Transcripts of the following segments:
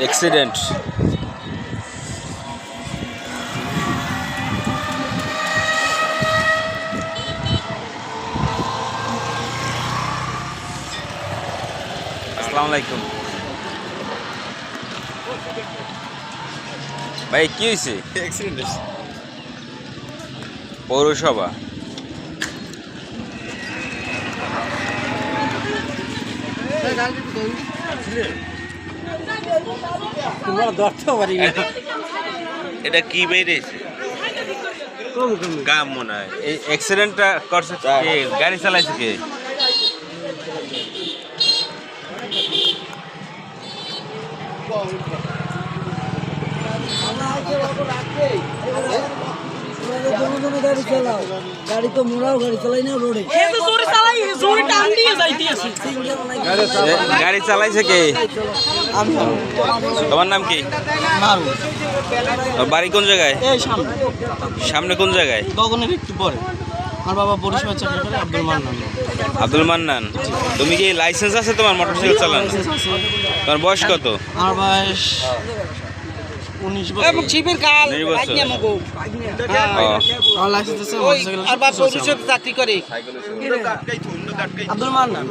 Accident আসসালামু আলাইকুম। ভাই কি হয়েছে অ্যাক্সিডেন্ট পৌরসভা। তোমরা ধরতে পারি না এটা কি বেরিয়েছে? গাম মনে হয়। এই অ্যাক্সিডেন্টটা করছে কে গাড়ি চালাইছে কে? গাড়ি চালাও গাড়ি তো মোড়াও গাড়ি চালাই না রোডে এ তো জোরে চালাই জোরে টান দিয়ে যাইতে আছে এ, গাড়ি চালাইছে কে? তোমার নাম কি? মারু। বাড়ি কোন জায়গায়? এই সামনে। সামনে কোন জায়গায়? গগনের একটু পরে। আমার বাবা পরিষেবা চাকরি করে আব্দুল মান্নান। আব্দুল মান্নান। তুমি কি লাইসেন্স আছে তোমার? মোটরসাইকেল চালানো? তোমার বয়স কত? আমার বয়স আর চাকরি করে। আব্দুল মান্নান।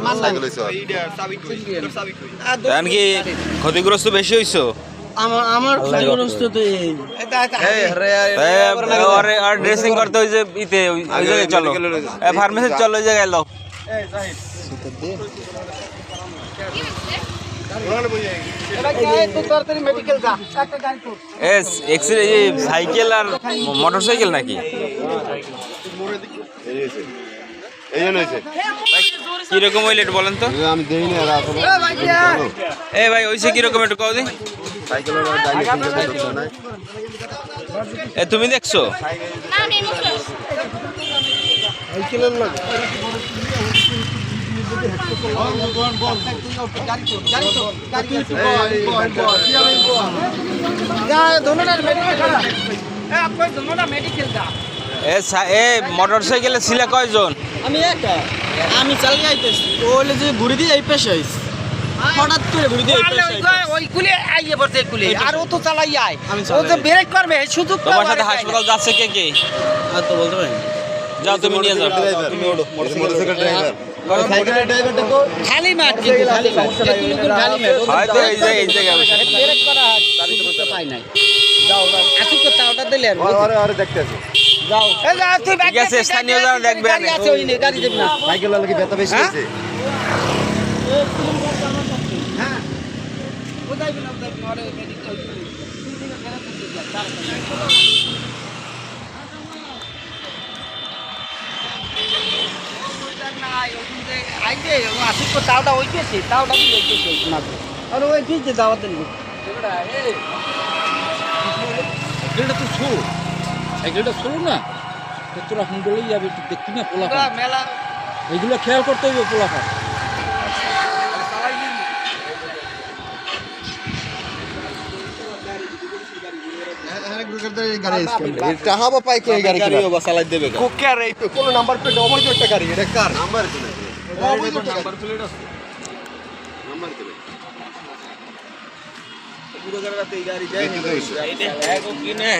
কি ক্ষতিগ্রস্ত বেশি হইছো? আমার আমার ক্ষতিগ্রস্ত তো আর ড্রেসিং করতে ওই যে ইতে ওই জায়গায় চলো ফার্মেসি চলো। ওই জায়গায় লো এই তো তাড়াতাড়ি মেডিকেল যা একটা গাড়ি তো এস এক্সরে এই সাইকেল আর মোটরসাইকেল নাকি? এই জন্য হয়েছে কীরকম হইলে একটু বলেন তো? আমি দেই না এ ভাই ওইসে কীরকম একটু কও দিন এ তুমি দেখছ? এ আপনি দোনোটা মেডিকেল যা এ সা- এ মোটরসাইকেলে ছিল কয়জন? আমি একা? আমি চালিয়ে আইতেছি ও হলে যে ঘুরি দিয়ে এই পেশে আইস। হঠাৎ করে ঘুরি দিয়ে এই পেশে ওই ওই কুলে আইয়ে পড়ছে কুলে। আর ও তো চালাই আয়। ও যে ব্রেক করবে সুযোগ তো তোমার সাথে হাসপাতাল যাচ্ছে কে কে? আর তো বলতে পারি যাও তুমি নিয়ে যাও। তুমি ওঠো। মোটরসাইকেল ড্রাইভার সাইকেলের ড্রাইভারটা তো না। খালি মাঠ কিন্তু খালি মাঠ। এগুলো খালি মাঠ। হয়তো এই যে এই জায়গায় ব্রেক করা সুযোগ পাই নাই। যাও যাও। আসুক তো তাওটা দিলে আরে আরে দেখতে আছে যাও ঠিক আছে, স্থানীয় যারা দেখবে গাড়ি আনে। আছে ওই নে গাড়ি দেব না সাইকেল লাগি ব্যথা বেশি হ্যাঁ? হ্যাঁ না না তো তাওটা ওইতেছে তাওটা কি ওইতেছে মাঝে আর ওই দিতে দাওয়াত দেন সাইকেলটা তো ছোট সাইকেলটা ছোট না তো তোরা হুন্ডলেই যাবে তুই দেখবি না পোলা মেলা এইগুলো খেয়াল করতে হইবে পোলা চাহাবা পাই কই গাড়ি গাড়ি চালাই দেবে কুকার এই তো কোন নাম্বার প্লেট অবৈধ একটা গাড়ি এটা কার নাম্বার তো অবৈধ নাম্বার প্লেট আছে নাম্বার পুরো গাড়িতে এই গাড়ি যায়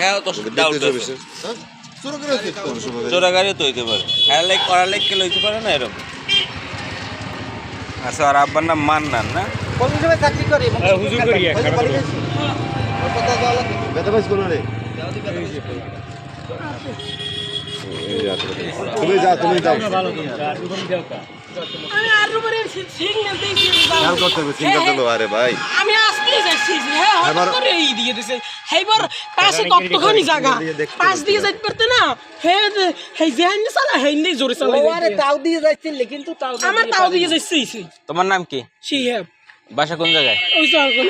হ্যাঁ তো ডাউট আছে। শুরু করে দিতে পৌরসভা চোরা গাড়িও তো হইতে পারে। হ্যাঁ লাইক করা লাইক কেলে হইতে পারে না এরকম? আচ্ছা আর আব্বার নাম মান্নান না? কোন সময় চাকরি করে হুজুর করি ব্যথা কোন রে তুমি যাও তুমি যাও। আমি আর উপরে সিগন্যাল দিয়েছি খেয়াল করতে হবে সিঙ্গেল দিলো আরে ভাই। আমি আসতে যাচ্ছি হ্যাঁ হঠাৎ করে এই দিয়ে দিছে। হেবার পাশে কতখানি জায়গা? পাশ দিয়ে যাইতে পারতে না? হে হে যেহানি চালা হেন্দি জোরে চালা আরে তাও দিয়ে যাচ্ছিল কিন্তু তাও আমার তাও দিয়ে যাচ্ছি তোমার নাম কি? শিহাব বাসা কোন জায়গায়? ওই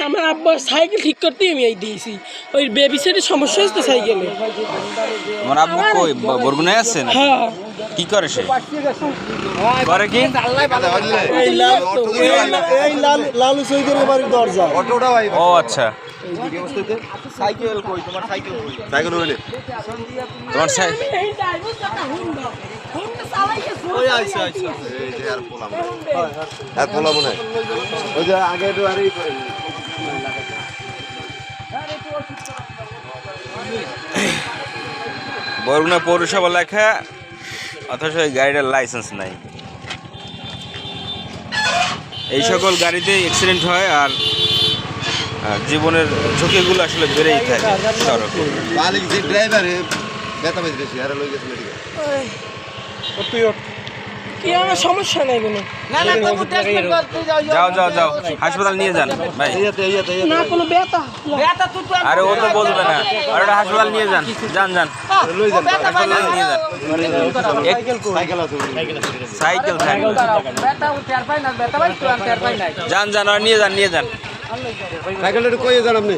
আমার আব্বার সাইকেল ঠিক করতে আমি এই দিয়েছি। ওই বেবি সেটের সমস্যা হচ্ছে সাইকেলে। তোমার আব্বু কই? বরগুনায় আছেন হ্যাঁ। কি করে সে? করে কি? এই লাল লাল সৈদের বাড়ির দরজা। অটোটা ভাই ও আচ্ছা। সাইকেল কই? তোমার সাইকেল কই? সাইকেল তোমার সাই আর পোলা মনে আর পোলা মনে ওই যে আগে একটু আরে বরগুনা পৌরসভা লেখা অথচ এই গাড়িটার লাইসেন্স নাই। এই সকল গাড়িতে অ্যাক্সিডেন্ট হয় আর জীবনের ঝুঁকিগুলো আসলে বেড়েই থাকে সড়কে। মালিক যে ড্রাইভার ব্যথা বেশি আরে লই গেছে কি আমার সমস্যা নাই কোনো? যাও যাও যাও যাও হাসপাতাল নিয়ে যান ভাই। না কোনো ব্যথা। বেটা তুই তো আরে ও তো বলবে না। আর ওটা হাসপাতাল নিয়ে যান যান যান। নিয়ে যান। সাইকেল সাইকেল যান যান আর নিয়ে যান নিয়ে যান। সাইকেলটা একটু যান আপনি।